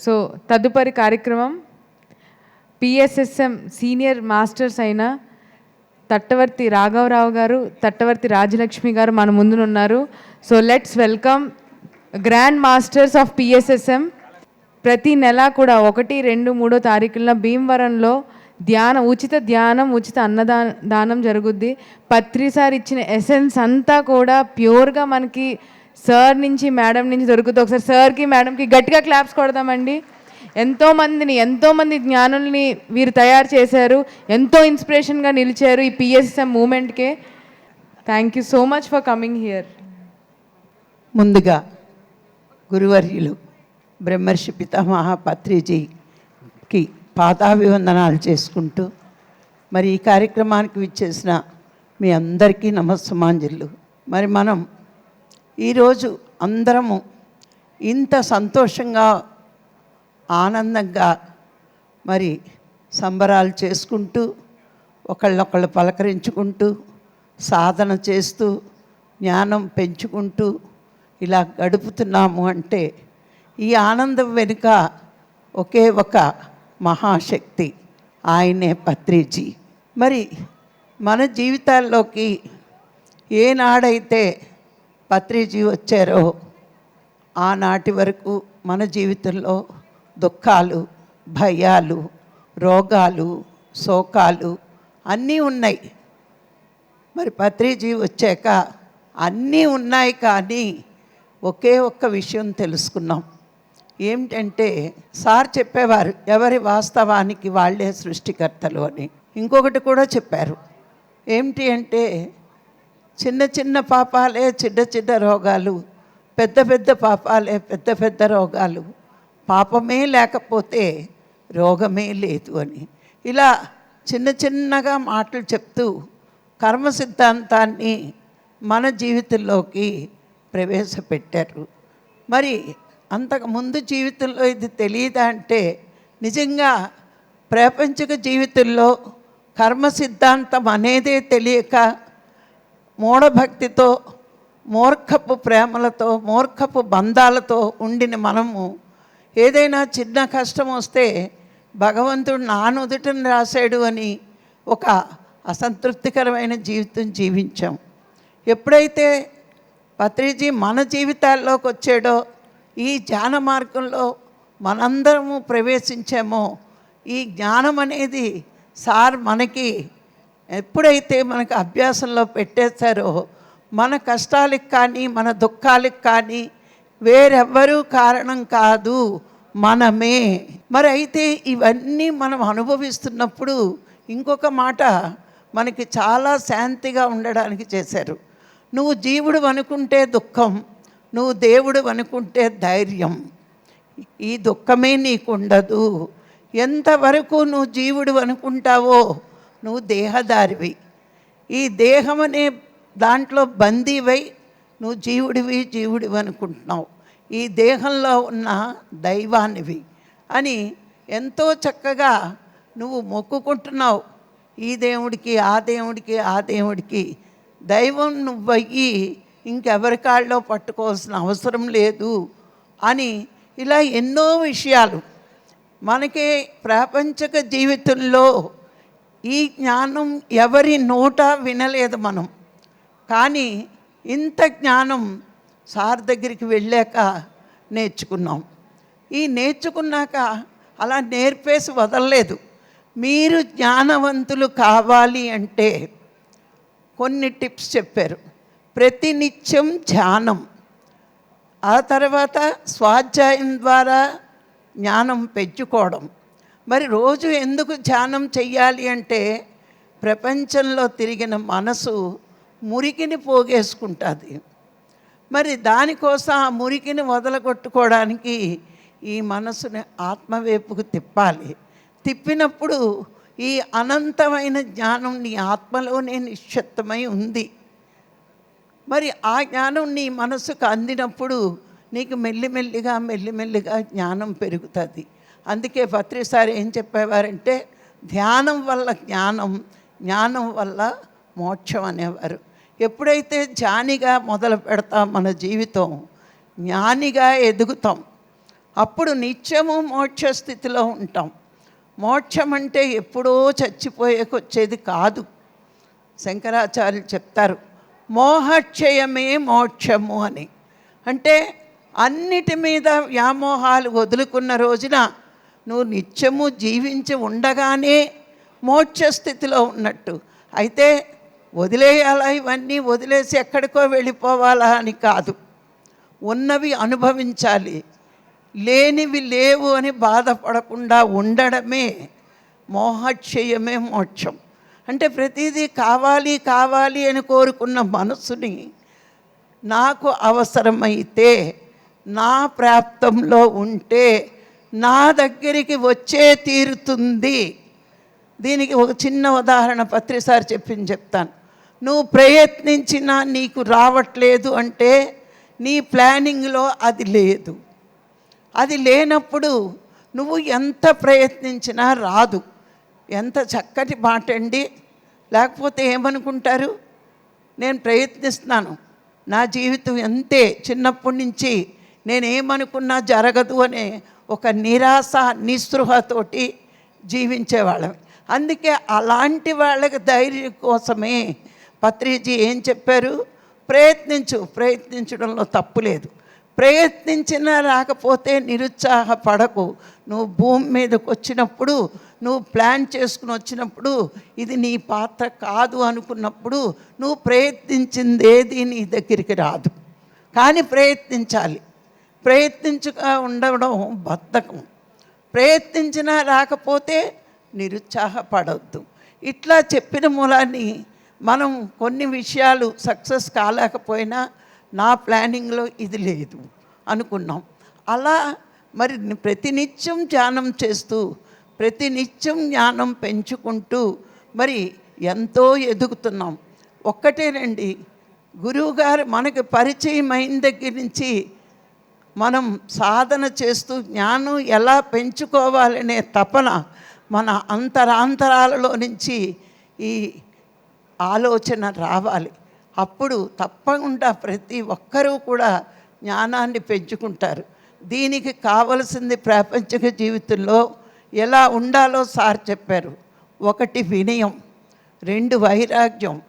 So తదుపరి కార్యక్రమం PSSM senior masters అయిన తట్టవర్తి రాఘవరావు గారు తట్టవర్తి రాజలక్ష్మి గారు మన ముందునున్నారు so let's welcome grand masters of PSSM ప్రతి నెల కూడా ఒకటి రెండు మూడో తారీఖున భీమవరంలో ధ్యానం ఉచిత ధ్యానం ఉచిత అన్నదాన దానం జరుగుద్ది. పత్రిసారి ఇచ్చిన ఎసెన్స్ అంతా కూడా ప్యూర్గా మనకి సార్ నుంచి మేడం నుంచి దొరుకుతూ ఒకసారి సార్కి మేడంకి గట్టిగా క్లాప్స్ కొడదామండి. ఎంతోమందిని ఎంతోమంది జ్ఞానుల్ని వీరు తయారు చేశారు. ఎంతో ఇన్స్పిరేషన్గా నిలిచారు ఈ PSM మూమెంట్కే thank you so much for coming here ముందుగా గురువర్యులు బ్రహ్మర్షి పితామహ పత్రిజీకి పాదాభివందనాలు చేసుకుంటూ మరి ఈ కార్యక్రమానికి విచ్చేసిన మీ అందరికీ నమస్సుమాంజలు. మరి మనం ఈరోజు అందరము ఇంత సంతోషంగా ఆనందంగా మరి సంబరాలు చేసుకుంటూ ఒకళ్ళొకళ్ళు పలకరించుకుంటూ సాధన చేస్తూ జ్ఞానం పెంచుకుంటూ ఇలా గడుపుతున్నాము అంటే ఈ ఆనందం వెనుక ఒకే ఒక మహాశక్తి ఆయనే పత్రిజీ మరి మన జీవితాల్లోకి ఏనాడైతే పత్రిజీ వచ్చారో ఆనాటి వరకు మన జీవితంలో దుఃఖాలు భయాలు రోగాలు శోకాలు అన్నీ ఉన్నాయి. మరి పత్రిజీ వచ్చాక అన్నీ ఉన్నాయి కానీ ఒకే ఒక్క విషయం తెలుసుకున్నాం. ఏమిటంటే సార్ చెప్పేవారు ఎవరి వాస్తవానికి వాళ్ళే సృష్టికర్తలు అని. ఇంకొకటి కూడా చెప్పారు. ఏమిటి అంటే చిన్న చిన్న పాపాలే చిన్న చిన్న రోగాలు పెద్ద పెద్ద పాపాలే పెద్ద పెద్ద రోగాలు. పాపమే లేకపోతే రోగమే లేదు అని. ఇలా చిన్న చిన్నగా మాటలు చెప్తూ కర్మ సిద్ధాంతాన్ని మన జీవితంలోకి ప్రవేశపెట్టారు. మరి అంతకు ముందు జీవితంలో ఇది తెలియదా అంటే నిజంగా ప్రాపంచిక జీవితంలో కర్మ సిద్ధాంతం అనేదే తెలియక మూఢభక్తితో మూర్ఖపు ప్రేమలతో మూర్ఖపు బంధాలతో ఉండిన మనము ఏదైనా చిన్న కష్టం వస్తే భగవంతుడు నా నుదుటను రాశాడు అని ఒక అసంతృప్తికరమైన జీవితం జీవించాం. ఎప్పుడైతే పత్రిజీ మన జీవితాల్లోకి వచ్చాడో ఈ జ్ఞాన మార్గంలో మనందరము ప్రవేశించామో ఈ జ్ఞానం అనేది సార్ మనకి ఎప్పుడైతే మనకు అభ్యాసంలో పెట్టేశారో మన కష్టాలకు కానీ మన దుఃఖాలకు కానీ వేరెవ్వరూ కారణం కాదు మనమే. మరి అయితే ఇవన్నీ మనం అనుభవిస్తున్నప్పుడు ఇంకొక మాట మనకి చాలా శాంతిగా ఉండడానికి చేశారు. నువ్వు జీవుడు అనుకుంటే దుఃఖం నువ్వు దేవుడు అనుకుంటే ధైర్యం. ఈ దుఃఖమే నీకు ఉండదు ఎంతవరకు నువ్వు జీవుడు అనుకుంటావో నువ్వు దేహదారివి ఈ దేహం అనే దాంట్లో బందీవై నువ్వు జీవుడివి జీవుడివి అనుకుంటున్నావు. ఈ దేహంలో ఉన్న దైవానివి అని ఎంతో చక్కగా నువ్వు మొక్కుకుంటున్నావు. ఈ దేవుడికి ఆ దేవుడికి ఆ దేవుడికి దైవం నువ్వయ్యి ఇంకెవరి కాళ్ళలో పట్టుకోవాల్సిన అవసరం లేదు అని ఇలా ఎన్నో విషయాలు. మనకి ప్రాపంచక జీవితంలో ఈ జ్ఞానం ఎవరి నోట వినలేదు మనం. కానీ ఇంత జ్ఞానం సార్ దగ్గరికి వెళ్ళాక నేర్చుకున్నాం. ఈ నేర్చుకున్నాక అలా నేర్పేసి వదలలేదు. మీరు జ్ఞానవంతులు కావాలి అంటే కొన్ని టిప్స్ చెప్పారు. ప్రతినిత్యం ధ్యానం. ఆ తర్వాత స్వాధ్యాయం ద్వారా జ్ఞానం పెంచుకోవడం. మరి రోజు ఎందుకు ధ్యానం చెయ్యాలి అంటే ప్రపంచంలో తిరిగిన మనసు మురికిని పోగేసుకుంటుంది. మరి దానికోసం ఆ మురికిని వదలగొట్టుకోవడానికి ఈ మనసుని ఆత్మవైపుకు తిప్పాలి. తిప్పినప్పుడు ఈ అనంతమైన జ్ఞానం నీ ఆత్మలోనే నిశ్చిత్తమై ఉంది. మరి ఆ జ్ఞానం నీ మనసుకు అందినప్పుడు నీకు మెల్లిమెల్లిగా మెల్లిమెల్లిగా జ్ఞానం పెరుగుతుంది. అందుకే పత్రిసారి ఏం చెప్పేవారంటే ధ్యానం వల్ల జ్ఞానం జ్ఞానం వల్ల మోక్షం అనేవారు. ఎప్పుడైతే జ్ఞానిగా మొదలు పెడతాం మన జీవితం జ్ఞానిగా ఎదుగుతాం అప్పుడు నిత్యము మోక్ష స్థితిలో ఉంటాం. మోక్షం అంటే ఎప్పుడో చచ్చిపోయేకొచ్చేది కాదు. శంకరాచార్యులు చెప్తారు మోహక్షయమే మోక్షము అని. అంటే అన్నిటి మీద వ్యామోహాలు వదులుకున్న రోజున నువ్వు నిత్యము జీవించి ఉండగానే మోక్ష స్థితిలో ఉన్నట్టు. అయితే వదిలేయాలా ఇవన్నీ? వదిలేసి ఎక్కడికో వెళ్ళిపోవాలా అని కాదు. ఉన్నవి అనుభవించాలి. లేనివి లేవు అని బాధపడకుండా ఉండడమే మోహక్షయమే మోక్షం. అంటే ప్రతిదీ కావాలి కావాలి అని కోరుకున్న మనసుని నాకు అవసరమైతే నా ప్రాప్తంలో ఉంటే నా దగ్గరికి వచ్చే తీరుతుంది. దీనికి ఒక చిన్న ఉదాహరణ పత్రిసారి చెప్పింది చెప్తాను. నువ్వు ప్రయత్నించినా నీకు రావట్లేదు అంటే నీ ప్లానింగ్లో అది లేదు. అది లేనప్పుడు నువ్వు ఎంత ప్రయత్నించినా రాదు. ఎంత చక్కటి మాట అండి. లేకపోతే ఏమనుకుంటారు? నేను ప్రయత్నిస్తున్నాను. నా జీవితం అంతే చిన్నప్పటి నుంచి నేనేమనుకున్నా జరగదు అనే ఒక నిరాశ నిస్పృహతోటి జీవించేవాళ్ళం. అందుకే అలాంటి వాళ్ళకి ధైర్యం కోసమే పత్రిజీ ఏం చెప్పారు? ప్రయత్నించు. ప్రయత్నించడంలో తప్పు లేదు. ప్రయత్నించినా రాకపోతే నిరుత్సాహపడకు. నువ్వు భూమి మీదకి వచ్చినప్పుడు నువ్వు ప్లాన్ చేసుకుని వచ్చినప్పుడు ఇది నీ పాత్ర కాదు అనుకున్నప్పుడు నువ్వు ప్రయత్నించిందేది నీ దగ్గరికి రాదు. కానీ ప్రయత్నించాలి. ప్రయత్నించుగా ఉండడం బద్ధకం. ప్రయత్నించినా రాకపోతే నిరుత్సాహపడవద్దు ఇట్లా చెప్పిన మూలాన్ని మనం కొన్ని విషయాలు సక్సెస్ కాలేకపోయినా నా ప్లానింగ్లో ఇది లేదు అనుకున్నాం. అలా మరి ప్రతినిత్యం ధ్యానం చేస్తూ ప్రతినిత్యం జ్ఞానం పెంచుకుంటూ మరి ఎంతో ఎదుగుతున్నాం. ఒక్కటేనండి గురువుగారు మనకి పరిచయం అయిన దగ్గర నుంచి మనం సాధన చేస్తూ జ్ఞానం ఎలా పెంచుకోవాలనే తపన మన అంతరాంతరాలలో నుంచి ఈ ఆలోచన రావాలి. అప్పుడు తప్పకుండా ప్రతి ఒక్కరూ కూడా జ్ఞానాన్ని పెంచుకుంటారు. దీనికి కావలసింది ప్రాపంచిక జీవితంలో ఎలా ఉండాలో సార్ చెప్పారు. ఒకటి వినయం రెండు వైరాగ్యం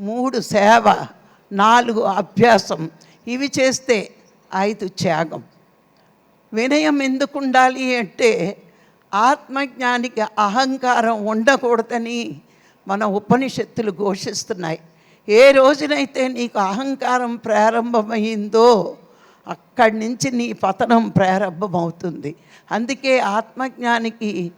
మూడు సేవ నాలుగు అభ్యాసం. ఇవి చేస్తే ఐదు త్యాగం. వినయం ఎందుకు ఉండాలి అంటే ఆత్మజ్ఞానికి అహంకారం ఉండకూడదని మన ఉపనిషత్తులు ఘోషిస్తున్నాయి. ఏ రోజునైతే నీకు అహంకారం ప్రారంభమైందో అక్కడి నుంచి నీ పతనం ప్రారంభమవుతుంది. అందుకే ఆత్మజ్ఞానికి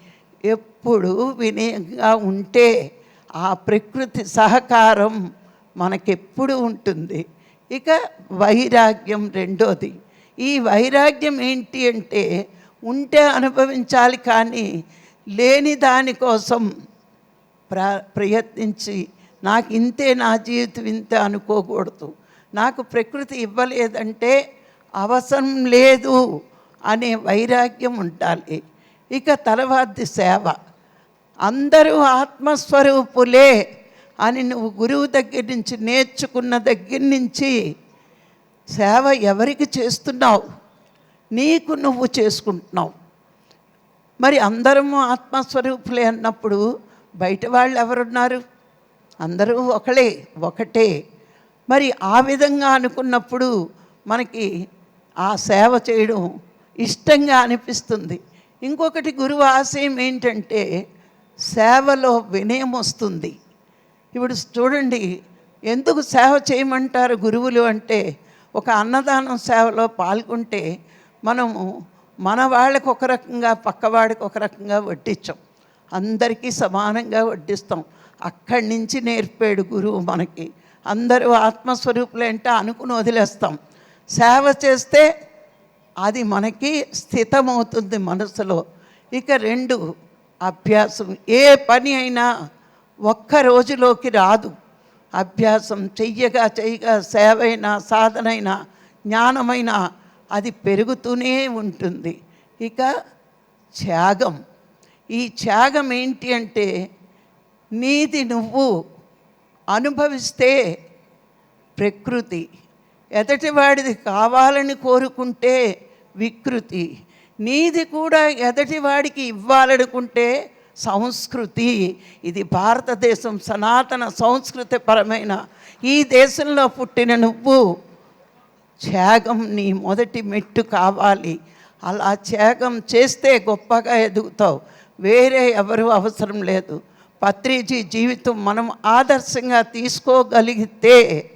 ఎప్పుడు వినయంగా ఉంటే ఆ ప్రకృతి సహకారం మనకెప్పుడు ఉంటుంది. ఇక వైరాగ్యం రెండోది. ఈ వైరాగ్యం ఏంటి అంటే ఉంటే అనుభవించాలి కానీ లేని దానికోసం ప్ర ప్రయత్నించి నాకు ఇంతే నా జీవితం ఇంతే అనుకోకూడదు. నాకు ప్రకృతి ఇవ్వలేదంటే అవసరం లేదు అనే వైరాగ్యం ఉండాలి. ఇక తర్వాతి సేవ. అందరూ ఆత్మస్వరూపులే అని నువ్వు గురువు దగ్గర నుంచి నేర్చుకున్న దగ్గర నుంచి సేవ ఎవరికి చేస్తున్నావు? నీకు నువ్వు చేసుకుంటున్నావు. మరి అందరము ఆత్మస్వరూపులే అన్నప్పుడు బయట వాళ్ళు ఎవరున్నారు? అందరూ ఒకలే ఒకటే. మరి ఆ విధంగా అనుకున్నప్పుడు మనకి ఆ సేవ చేయడం ఇష్టంగా అనిపిస్తుంది. ఇంకొకటి గురువు ఆశయం ఏంటంటే సేవలో వినయం వస్తుంది. ఇప్పుడు చూడండి ఎందుకు సేవ చేయమంటారు గురువులు అంటే ఒక అన్నదానం సేవలో పాల్గొంటే మనము మన వాళ్ళకు ఒక రకంగా పక్కవాడికి ఒక రకంగా వడ్డించాం అందరికీ సమానంగా వడ్డిస్తాం. అక్కడి నుంచి నేర్పాడు గురువు మనకి. అందరూ ఆత్మస్వరూపులు అంటే అనుకుని వదిలేస్తాం. సేవ చేస్తే అది మనకి స్థితమవుతుంది మనసులో. ఇక రెండు అభ్యాసం. ఏ పని అయినా ఒక్క రోజులోకి రాదు. అభ్యాసం చెయ్యగా చెయ్యగా సేవైనా సాధనైనా జ్ఞానమైనా అది పెరుగుతూనే ఉంటుంది. ఇక త్యాగం. ఈ త్యాగం ఏంటి అంటే నీది నువ్వు అనుభవిస్తే ప్రకృతి. ఎదటివాడిది కావాలని కోరుకుంటే వికృతి. నీది కూడా ఎదటివాడికి ఇవ్వాలనుకుంటే సంస్కృతి ఇది భారతదేశం సనాతన సంస్కృతి పరమైన ఈ దేశంలో పుట్టిన నువ్వు. త్యాగం నీ మొదటి మెట్టు కావాలి. అలా త్యాగం చేస్తే గొప్పగా ఎదుగుతావు. వేరే ఎవరు అవసరం లేదు. పత్రిజీ జీవితం మనం ఆదర్శంగా తీసుకోగలిగితే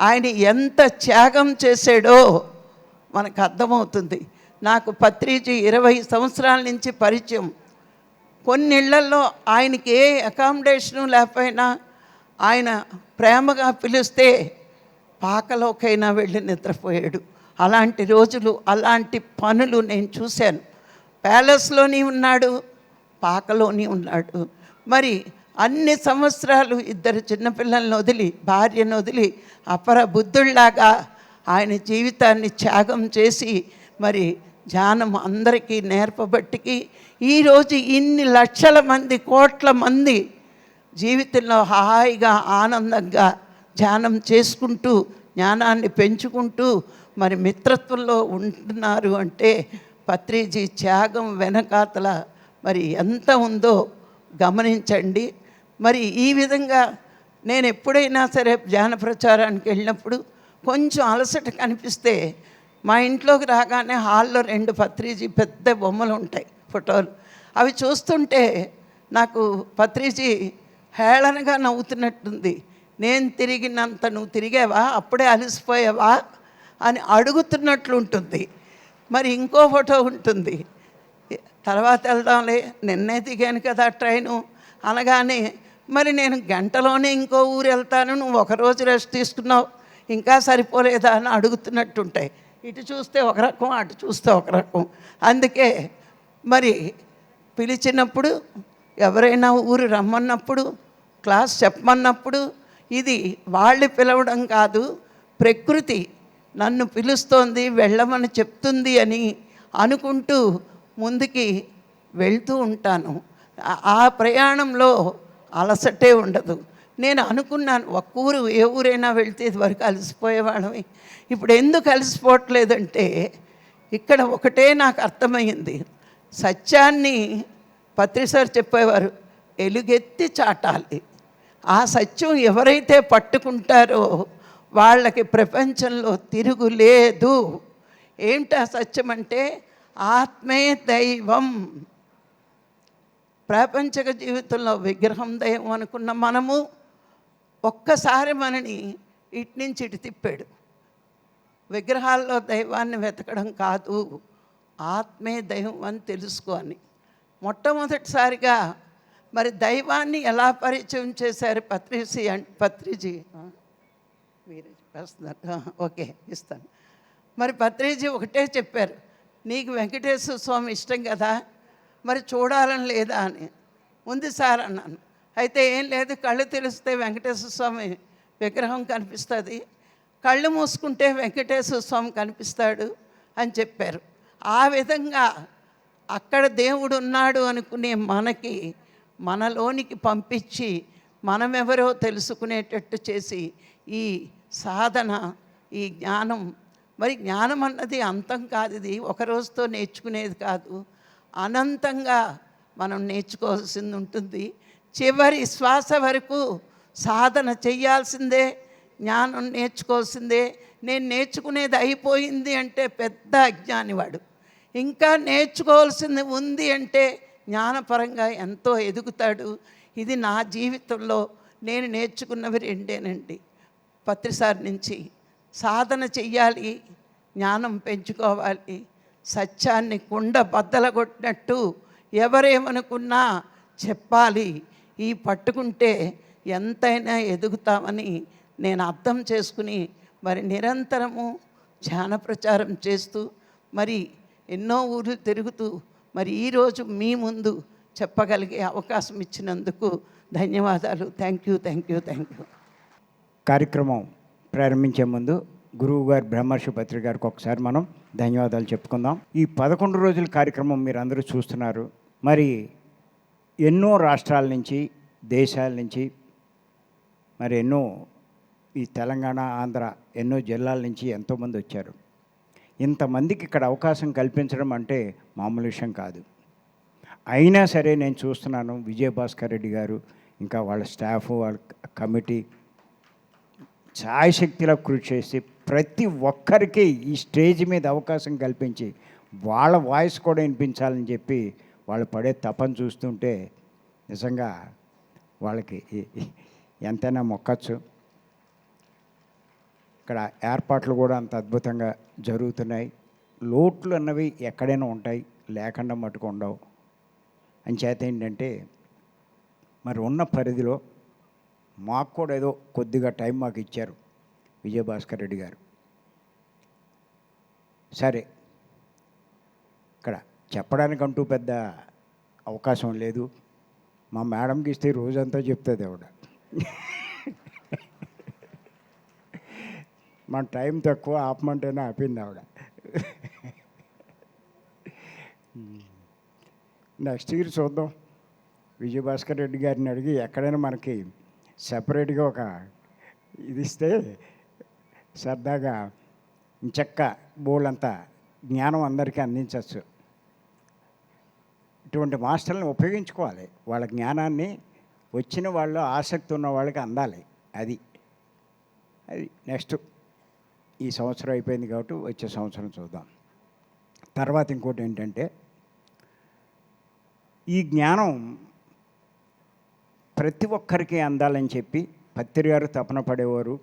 ఆయన ఎంత త్యాగం చేశాడో మనకు అర్థమవుతుంది. నాకు పత్రిజీ ఇరవై సంవత్సరాల నుంచి పరిచయం. కొన్నిళ్ళలో ఆయనకి ఏ అకామిడేషను లేకపోయినా ఆయన ప్రేమగా పిలిస్తే పాకలోకైనా వెళ్ళి నిద్రపోయాడు. అలాంటి రోజులు అలాంటి పనులు నేను చూశాను. ప్యాలెస్లోని ఉన్నాడు పాకలోని ఉన్నాడు. మరి అన్ని సంవత్సరాలు ఇద్దరు చిన్నపిల్లల్ని వదిలి భార్యను వదిలి అపర బుద్ధుళ్ళాగా ఆయన జీవితాన్ని త్యాగం చేసి మరి ధ్యానం అందరికీ నేర్పబట్టికి ఈరోజు ఇన్ని లక్షల మంది కోట్ల మంది జీవితంలో హాయిగా ఆనందంగా ధ్యానం చేసుకుంటూ జ్ఞానాన్ని పెంచుకుంటూ మరి మిత్రత్వంలో ఉంటున్నారు అంటే పత్రిజీ త్యాగం వెనకాతల మరి ఎంత ఉందో గమనించండి. మరి ఈ విధంగా నేను ఎప్పుడైనా సరే ధ్యాన ప్రచారానికి వెళ్ళినప్పుడు కొంచెం అలసట కనిపిస్తే మా ఇంట్లోకి రాగానే హాల్లో రెండు పత్రిజీ పెద్ద బొమ్మలు ఉంటాయి ఫోటోలు. అవి చూస్తుంటే నాకు పత్రిజీ హేళనగా నవ్వుతున్నట్టుంది. నేను తిరిగినంత నువ్వు తిరిగేవా? అప్పుడే అలసిపోయావా? అని అడుగుతున్నట్లు ఉంటుంది. మరి ఇంకో ఫోటో ఉంటుంది. తర్వాత వెళ్దాంలే నిన్నే దిగాను కదా ట్రైను. అనగానే మరి నేను గంటలోనే ఇంకో ఊరు వెళ్తాను నువ్వు ఒకరోజు రెస్ట్ తీసుకున్నావు ఇంకా సరిపోలేదా? అని అడుగుతున్నట్టుంటాయి. ఇటు చూస్తే ఒక రకం అటు చూస్తే ఒక రకం. అందుకే మరి పిలిచినప్పుడు ఎవరైనా ఊరు రమ్మన్నప్పుడు క్లాస్ చెప్పమన్నప్పుడు ఇది వాళ్ళు పిలవడం కాదు ప్రకృతి నన్ను పిలుస్తోంది వెళ్ళమని చెప్తుంది అని అనుకుంటూ ముందుకి వెళ్తూ ఉంటాను. ఆ- ప్రయాణంలో అలసటే ఉండదు. నేను అనుకున్నాను ఒక్క ఊరు ఏ ఊరైనా వెళ్తే ఇది వరకు ఇప్పుడు ఎందుకు అలసిపోవట్లేదంటే ఇక్కడ ఒకటే నాకు అర్థమైంది. సత్యాన్ని పత్రిసారి చెప్పేవారు ఎలుగెత్తి చాటాలి. ఆ సత్యం ఎవరైతే పట్టుకుంటారో వాళ్ళకి ప్రపంచంలో తిరుగులేదు ఏంటి ఆ సత్యం అంటే ఆత్మే దైవం. ప్రాపంచిక జీవితంలో విగ్రహం దైవం అనుకున్న మనము ఒక్కసారి మనని ఇటు నుంచి ఇటు తిప్పాడు. విగ్రహాల్లో దైవాన్ని వెతకడం కాదు ఆత్మే దైవం అని తెలుసుకోని. మొట్టమొదటిసారిగా మరి దైవాన్ని ఎలా పరిచయం చేశారు పత్రిసి అం- పత్రిజీ? మీరు చెప్పేస్తున్నారు. ఓకే ఇస్తాను. మరి పత్రిజీ ఒకటే చెప్పారు నీకు వెంకటేశ్వర స్వామి ఇష్టం కదా మరి చూడాలని లేదా అని. ఉంది సార్ అన్నాను. అయితే ఏం లేదు కళ్ళు తెలిస్తే వెంకటేశ్వర స్వామి విగ్రహం కనిపిస్తుంది. కళ్ళు మూసుకుంటే వెంకటేశ్వర స్వామి కనిపిస్తాడు అని చెప్పారు. ఆ విధంగా అక్కడ దేవుడు ఉన్నాడు అనుకునే మనకి మనలోనికి పంపించి మనమెవరో తెలుసుకునేటట్టు చేసి ఈ సాధన ఈ జ్ఞానం మరి జ్ఞానం అన్నది అంతం కాదు ఇది ఒక రోజుతో నేర్చుకునేది కాదు. అనంతంగా మనం నేర్చుకోవాల్సింది ఉంటుంది. చివరి శ్వాస వరకు సాధన చేయాల్సిందే జ్ఞానం నేర్చుకోవాల్సిందే. నేను నేర్చుకునేది అయిపోయింది అంటే పెద్ద అజ్ఞానివాడు. ఇంకా నేర్చుకోవాల్సింది ఉంది అంటే జ్ఞానపరంగా ఎంతో ఎదుగుతాడు. ఇది నా జీవితంలో నేను నేర్చుకున్నవి రెండేనండి. పత్రిసారి నుంచి సాధన చెయ్యాలి జ్ఞానం పెంచుకోవాలి సత్యాన్ని కుండ బద్దలగొట్టినట్టు ఎవరేమనుకున్నా చెప్పాలి. ఈ పట్టుకుంటే ఎంతైనా ఎదుగుతామని నేను అర్థం చేసుకుని మరి నిరంతరము ధ్యాన ప్రచారం చేస్తూ మరి ఎన్నో ఊర్లు తిరుగుతూ మరి ఈరోజు మీ ముందు చెప్పగలిగే అవకాశం ఇచ్చినందుకు ధన్యవాదాలు. Thank you thank you thank you కార్యక్రమం ప్రారంభించే ముందు గురువు గారు బ్రహ్మర్షి పత్రి గారికి ఒకసారి మనం ధన్యవాదాలు చెప్పుకుందాం. ఈ పదకొండు రోజుల కార్యక్రమం మీరు అందరూ చూస్తున్నారు. మరి ఎన్నో రాష్ట్రాల నుంచి దేశాల నుంచి మరి ఎన్నో ఈ తెలంగాణ ఆంధ్ర ఎన్నో జిల్లాల నుంచి ఎంతోమంది వచ్చారు. ఇంతమందికి ఇక్కడ అవకాశం కల్పించడం అంటే మామూలు విషయం కాదు. అయినా సరే నేను చూస్తున్నాను విజయభాస్కర్ రెడ్డి గారు ఇంకా వాళ్ళ స్టాఫ్ వాళ్ళ కమిటీ ఛాయశక్తిలో కృషి చేసి ప్రతి ఒక్కరికి ఈ స్టేజ్ మీద అవకాశం కల్పించి వాళ్ళ వాయిస్ కూడా వినిపించాలని చెప్పి వాళ్ళు పడే తపన చూస్తుంటే నిజంగా వాళ్ళకి ఎంతైనా మొక్కచ్చు. ఇక్కడ ఏర్పాట్లు కూడా అంత అద్భుతంగా జరుగుతున్నాయి. లోట్లు అన్నవి ఎక్కడైనా ఉంటాయి లేకుండా మట్టుకు ఉండవు. అంచేత ఏంటంటే మరి ఉన్న పరిధిలో మాకు కూడా ఏదో కొద్దిగా టైం మాకు ఇచ్చారు విజయభాస్కర్ రెడ్డి గారు. సరే చెప్పడానికంటూ పెద్ద అవకాశం లేదు. మా మేడంకి ఇస్తే రోజంతా చెప్తుంది ఆవిడ. మన టైం తక్కువ ఆపమంటేనే ఆపింది ఆవిడ. నెక్స్ట్ ఇయర్ చూద్దాం. విజయభాస్కర్ రెడ్డి గారిని అడిగి ఎక్కడైనా మనకి సపరేట్గా ఒక ఇది ఇస్తే సరదాగా చెక్క బోళ్ళంతా జ్ఞానం అందరికీ అందించవచ్చు. ఇటువంటి మాస్టర్లను ఉపయోగించుకోవాలి. వాళ్ళ జ్ఞానాన్ని వచ్చిన వాళ్ళు ఆసక్తి ఉన్న వాళ్ళకి అందాలి. అది. అది నెక్స్ట్ ఈ సంవత్సరం అయిపోయింది కాబట్టి వచ్చే సంవత్సరం చూద్దాం. తర్వాత ఇంకోటి ఏంటంటే ఈ జ్ఞానం ప్రతి ఒక్కరికి అందాలని చెప్పి పత్రి గారు తపన పడేవారు.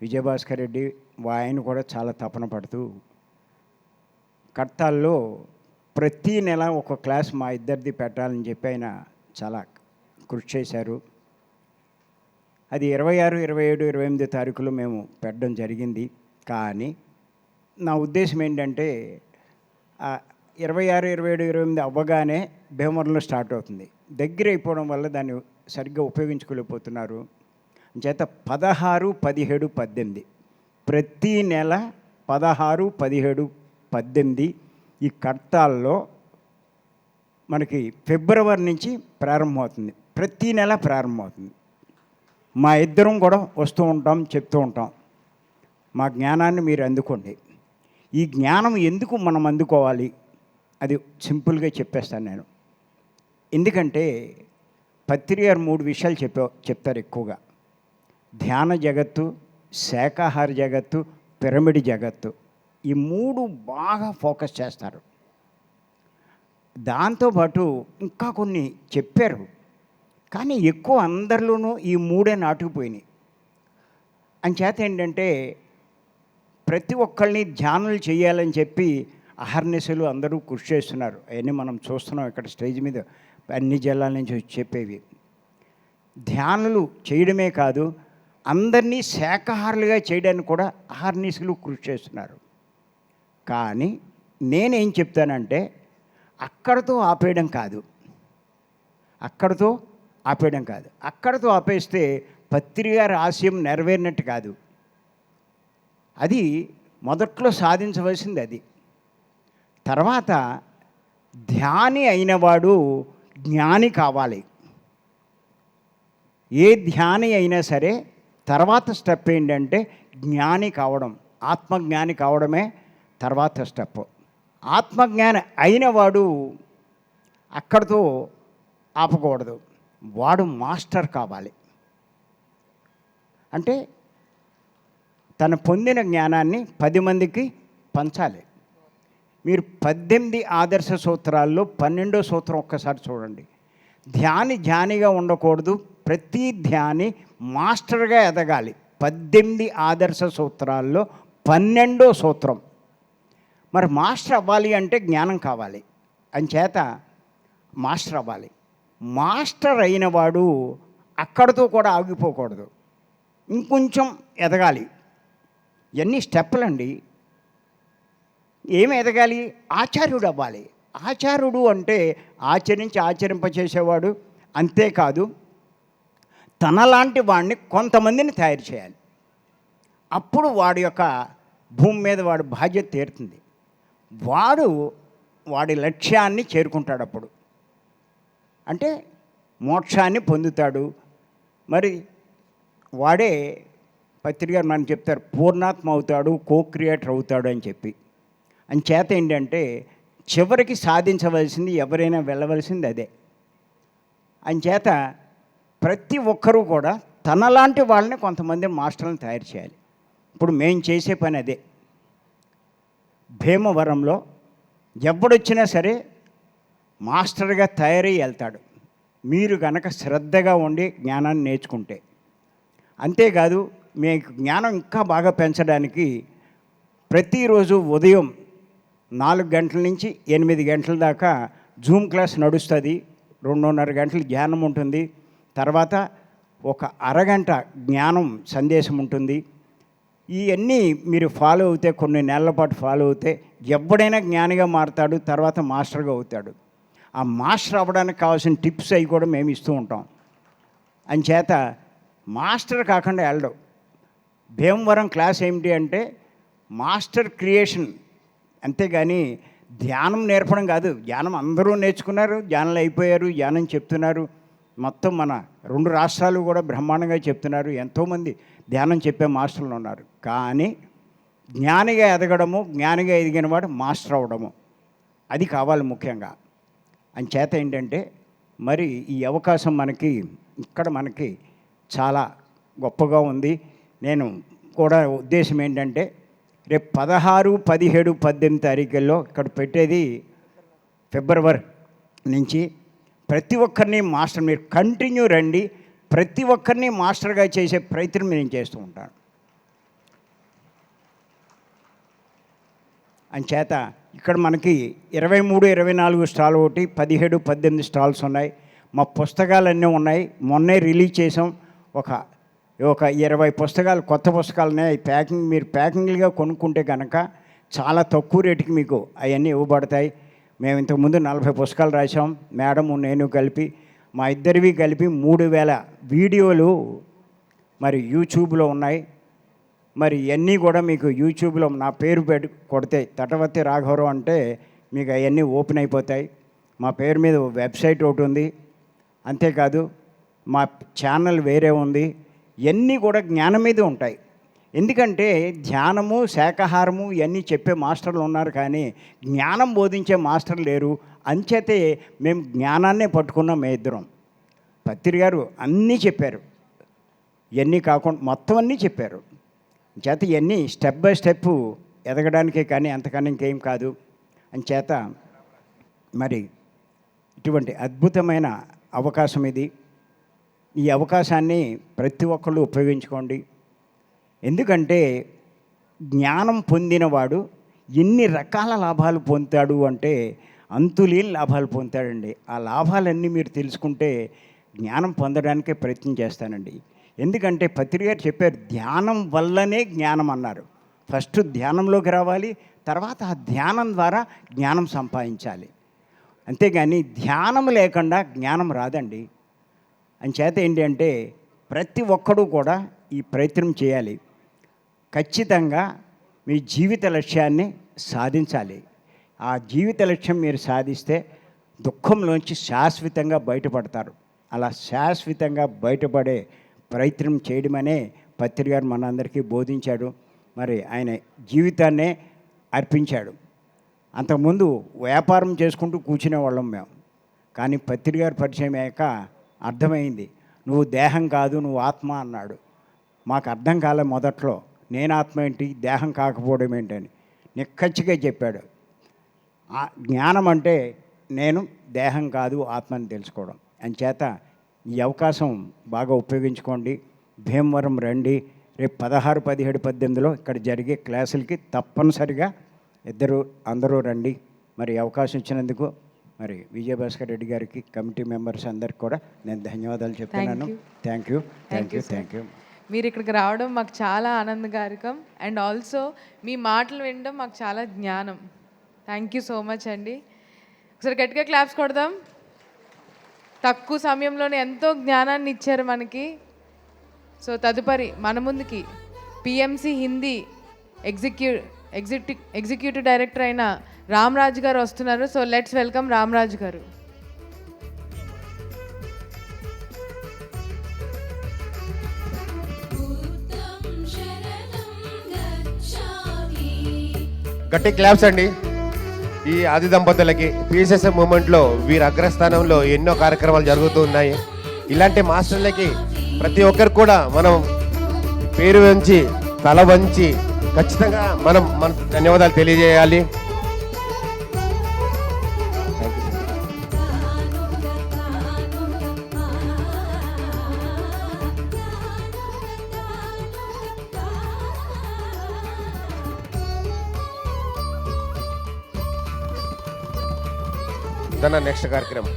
విజయభాస్కర్ రెడ్డి ఆయన కూడా చాలా తపన పడుతూ కర్తాల్లో ప్రతి నెల ఒక క్లాస్ మా ఇద్దరిది పెట్టాలని చెప్పి ఆయన చాలా కృషి చేశారు. అది ఇరవై ఆరు ఇరవై ఏడు ఇరవై ఎనిమిది తారీఖులో మేము పెట్టడం జరిగింది. కానీ నా ఉద్దేశం ఏంటంటే ఇరవై ఆరు ఇరవై ఏడు ఇరవై ఎనిమిది అవ్వగానే భీమవరంలో స్టార్ట్ అవుతుంది. దగ్గర అయిపోవడం వల్ల దాన్ని సరిగ్గా ఉపయోగించుకోలేకపోతున్నారు. చేత పదహారు పదిహేడు పద్దెనిమిది. ప్రతి నెల పదహారు పదిహేడు పద్దెనిమిది ఈ కట్టాల్లో మనకి ఫిబ్రవరి నుంచి ప్రారంభమవుతుంది. ప్రతి నెల ప్రారంభమవుతుంది. మా ఇద్దరం కూడా వస్తూ ఉంటాం చెప్తూ ఉంటాం. మా జ్ఞానాన్ని మీరు అందుకోండి. ఈ జ్ఞానం ఎందుకు మనం అందుకోవాలి? అది సింపుల్గా చెప్పేస్తాను నేను. ఎందుకంటే పత్రికారు మూడు విషయాలు చెప్పే చెప్తారు ఎక్కువగా. ధ్యాన జగత్తు శాకాహార జగత్తు పిరమిడ్ జగత్తు. ఈ మూడు బాగా ఫోకస్ చేస్తారు. దాంతోపాటు ఇంకా కొన్ని చెప్పారు. కానీ ఎక్కువ అందరిలోనూ ఈ మూడే నాటుకుపోయినాయి. అంచేత ఏంటంటే ప్రతి ఒక్కళ్ళని ధ్యానాలు చేయాలని చెప్పి అహర్నిశలు అందరూ కృషి చేస్తున్నారు. అవన్నీ మనం చూస్తున్నాం ఇక్కడ స్టేజ్ మీద. అన్ని జిల్లాల నుంచి వచ్చి చెప్పేవి. ధ్యానాలు చేయడమే కాదు అందరినీ శాకాహారులుగా చేయడానికి కూడా అహర్నిశలు కృషి చేస్తున్నారు. కానీ నేనేం చెప్తానంటే అక్కడతో ఆపేయడం కాదు. అక్కడతో ఆపేయడం కాదు. అక్కడతో ఆపేస్తే పత్రికారి ఆశయం నెరవేరినట్టు కాదు. అది మొదట్లో సాధించవలసింది అది. తర్వాత ధ్యాని అయినవాడు జ్ఞాని కావాలి. ఏ ధ్యాని అయినా సరే తర్వాత స్టెప్ ఏంటంటే జ్ఞాని కావడం ఆత్మజ్ఞాని కావడమే తర్వాత స్టెప్. ఆత్మజ్ఞాని అయినవాడు అక్కడితో ఆపకూడదు. వాడు మాస్టర్ కావాలి. అంటే తను పొందిన జ్ఞానాన్ని పది మందికి పంచాలి. మీరు పద్దెనిమిది ఆదర్శ సూత్రాల్లో పన్నెండో సూత్రం ఒక్కసారి చూడండి. ధ్యాని ధ్యానిగా ఉండకూడదు. ప్రతి ధ్యాని మాస్టర్గా ఎదగాలి. పద్దెనిమిది ఆదర్శ సూత్రాల్లో పన్నెండో సూత్రం. మరి మాస్టర్ అవ్వాలి అంటే జ్ఞానం కావాలి. అంచేత మాస్టర్ అవ్వాలి. మాస్టర్ అయినవాడు అక్కడితో కూడా ఆగిపోకూడదు. ఇంకొంచెం ఎదగాలి. ఎన్ని స్టెప్పులండి. ఏమి ఎదగాలి? ఆచార్యుడు అవ్వాలి. ఆచార్యుడు అంటే ఆచరించి ఆచరింపచేసేవాడు అంతేకాదు తనలాంటి వాడిని కొంతమందిని తయారు చేయాలి. అప్పుడు వాడి యొక్క భూమి మీద వాడి బాధ్యత తీరుతుంది. వాడు వాడి లక్ష్యాన్ని చేరుకుంటాడు అప్పుడు అంటే మోక్షాన్ని పొందుతాడు. మరి వాడే పత్రిక గారు మనం చెప్తారు పూర్ణాత్మ అవుతాడు కో క్రియేటర్ అవుతాడు అని చెప్పి. అని చేత ఏంటంటే చివరికి సాధించవలసింది ఎవరైనా వెళ్ళవలసింది అదే. అంచేత ప్రతి ఒక్కరూ కూడా తనలాంటి వాళ్ళని కొంతమంది మాస్టర్లను తయారు చేయాలి. ఇప్పుడు మేము చేసే పని అదే. భీమవరంలో ఎవడొచ్చినా సరే మాస్టర్గా తయారై వెళ్తాడు. మీరు కనుక శ్రద్ధగా ఉండి జ్ఞానాన్ని నేర్చుకుంటే. అంతేకాదు మీకు జ్ఞానం ఇంకా బాగా పెంచడానికి ప్రతిరోజు ఉదయం నాలుగు గంటల నుంచి ఎనిమిది గంటల దాకా జూమ్ క్లాస్ నడుస్తుంది. రెండున్నర గంటలు జ్ఞానం ఉంటుంది. తర్వాత ఒక అరగంట జ్ఞానం సందేశం ఉంటుంది. ఇవన్నీ మీరు ఫాలో అవుతే కొన్ని నెలల పాటు ఫాలో అవుతే ఎప్పుడైనా జ్ఞానిగా మారుతాడు తర్వాత మాస్టర్గా అవుతాడు. ఆ మాస్టర్ అవ్వడానికి కావాల్సిన టిప్స్ అవి కూడా మేము ఇస్తూ ఉంటాం. అంచేత మాస్టర్ కాకుండా వెళ్ళడం. భీమవరం క్లాస్ ఏమిటి అంటే మాస్టర్ క్రియేషన్. అంతేగాని ధ్యానం నేర్పడం కాదు. ధ్యానం అందరూ నేర్చుకున్నారు ధ్యానాలు అయిపోయారు ధ్యానం చెప్తున్నారు. మొత్తం మన రెండు రాష్ట్రాలు కూడా బ్రహ్మాండంగా చెప్తున్నారు. ఎంతోమంది ధ్యానం చెప్పే మాస్టర్లు ఉన్నారు. కానీ జ్ఞానిగా ఎదగడము జ్ఞానిగా ఎదిగినవాడు మాస్టర్ అవడము అది కావాలి ముఖ్యంగా. అంచేత ఏంటంటే మరి ఈ అవకాశం మనకి ఇక్కడ మనకి చాలా గొప్పగా ఉంది. నేను కూడా ఉద్దేశం ఏంటంటే రేపు పదహారు పదిహేడు పద్దెనిమిది తారీఖుల్లో ఇక్కడ పెట్టేది ఫిబ్రవరి నుంచి ప్రతి ఒక్కరిని మాస్టర్ మీరు కంటిన్యూ రండి. ప్రతి ఒక్కరిని మాస్టర్గా చేసే ప్రయత్నం నేను చేస్తూ ఉంటాను. అంచేత ఇక్కడ మనకి ఇరవై మూడు ఇరవై నాలుగు స్టాల్ ఒకటి పదిహేడు పద్దెనిమిది స్టాల్స్ ఉన్నాయి. మా పుస్తకాలన్నీ ఉన్నాయి. మొన్నే రిలీజ్ చేసాం ఒక ఒక ఇరవై పుస్తకాలు కొత్త పుస్తకాలనే. ప్యాకింగ్ మీరు ప్యాకింగ్లుగా కొనుక్కుంటే కనుక చాలా తక్కువ రేటుకి మీకు అవన్నీ ఇవ్వబడతాయి. మేము ఇంతకుముందు నలభై పుస్తకాలు రాసాం మేడం నేను కలిపి మా ఇద్దరివి కలిపి మూడు వేల వీడియోలు మరి యూట్యూబ్లో ఉన్నాయి. మరి ఇవన్నీ కూడా మీకు యూట్యూబ్లో నా పేరు పెట్టు కొడితే తటవర్తి రాఘవరావు అంటే మీకు అవన్నీ ఓపెన్ అయిపోతాయి. మా పేరు మీద వెబ్సైట్ ఒకటి ఉంది. అంతేకాదు మా ఛానల్ వేరే ఉంది. ఇవన్నీ కూడా జ్ఞానం మీద ఉంటాయి. ఎందుకంటే ధ్యానము శాకాహారము ఇవన్నీ చెప్పే మాస్టర్లు ఉన్నారు కానీ జ్ఞానం బోధించే మాస్టర్ లేరు. అంచేతే మేము జ్ఞానాన్నే పట్టుకున్నాం మేము ఇద్దరం. పత్రి గారు అన్నీ చెప్పారు. ఇవన్నీ కాకుండా మొత్తం అన్నీ చెప్పారు. చేత ఇవన్నీ స్టెప్ బై స్టెప్ ఎదగడానికే కానీ అంతకన్నా ఇంకేం కాదు. అని చేత మరి ఇటువంటి అద్భుతమైన అవకాశం ఇది. ఈ అవకాశాన్ని ప్రతి ఒక్కళ్ళు ఉపయోగించుకోండి. ఎందుకంటే జ్ఞానం పొందినవాడు ఎన్ని రకాల లాభాలు పొందుతాడు అంటే అంతులేని లాభాలు పొందుతాడండి. ఆ లాభాలన్నీ మీరు తెలుసుకుంటే జ్ఞానం పొందడానికే ప్రయత్నం చేస్తానండి. ఎందుకంటే పత్రిక గారు చెప్పారు ధ్యానం వల్లనే జ్ఞానం అన్నారు. ఫస్ట్ ధ్యానంలోకి రావాలి తర్వాత ఆ ధ్యానం ద్వారా జ్ఞానం సంపాదించాలి. అంతేగాని ధ్యానం లేకుండా జ్ఞానం రాదండి. అంచేత ఏంటి అంటే ప్రతి ఒక్కడూ కూడా ఈ ప్రయత్నం చేయాలి. ఖచ్చితంగా మీ జీవిత లక్ష్యాన్ని సాధించాలి. ఆ జీవిత లక్ష్యం మీరు సాధిస్తే దుఃఖంలోంచి శాశ్వతంగా బయటపడతారు. అలా శాశ్వతంగా బయటపడే ప్రయత్నం చేయడమనే పత్రి గారు మనందరికీ బోధించాడు. మరి ఆయన జీవితాన్నే అర్పించాడు. అంతకుముందు వ్యాపారం చేసుకుంటూ కూర్చునే వాళ్ళం మేము. కానీ పత్రి గారు పరిచయం అయ్యాక అర్థమైంది. నువ్వు దేహం కాదు నువ్వు ఆత్మ అన్నాడు. మాకు అర్థం కాలే మొదట్లో. నేను ఆత్మ ఏంటి? దేహం కాకపోవడం ఏంటని నిక్కచ్చిగా చెప్పాడు. ఆ జ్ఞానం అంటే నేను దేహం కాదు ఆత్మని తెలుసుకోవడం. అంచేత ఈ అవకాశం బాగా ఉపయోగించుకోండి. భీమవరం రండి. రేపు పదహారు పదిహేడు పద్దెనిమిదిలో ఇక్కడ జరిగే క్లాసులకి తప్పనిసరిగా ఇద్దరు అందరూ రండి. మరి అవకాశం ఇచ్చినందుకు మరి విజయభాస్కర్ రెడ్డి గారికి కమిటీ మెంబర్స్ అందరికి కూడా నేను ధన్యవాదాలు చెప్తున్నాను. Thank you thank you thank you మీరు ఇక్కడికి రావడం మాకు చాలా ఆనందకారకం. అండ్ ఆల్సో మీ మాటలు వినడం మాకు చాలా జ్ఞానం. థ్యాంక్ యూ సో మచ్ అండి. ఒకసారి గట్టిగా క్లాప్స్ కొడదాం. తక్కువ సమయంలోనే ఎంతో జ్ఞానాన్ని ఇచ్చారు మనకి. సో తదుపరి మన ముందుకి పిఎంసి హిందీ ఎగ్జిక్యూ ఎగ్జిక్యూ ఎగ్జిక్యూటివ్ డైరెక్టర్ అయిన రామ్రాజ్ గారు వస్తున్నారు. సో లెట్స్ వెల్కమ్ రామ్రాజ్ గారు. గట్టి క్లాప్స్ అండి. ఈ ఆది దంపతులకి పిఎస్ఎస్ఎం మూమెంట్లో వీరి అగ్రస్థానంలో ఎన్నో కార్యక్రమాలు జరుగుతూ ఉన్నాయి. ఇలాంటి మాస్టర్లకి ప్రతి ఒక్కరు కూడా మనం పేరు వంచి తల వంచి ఖచ్చితంగా మనం మన ధన్యవాదాలు తెలియజేయాలి. దాని నెక్స్ట్ కార్యక్రమం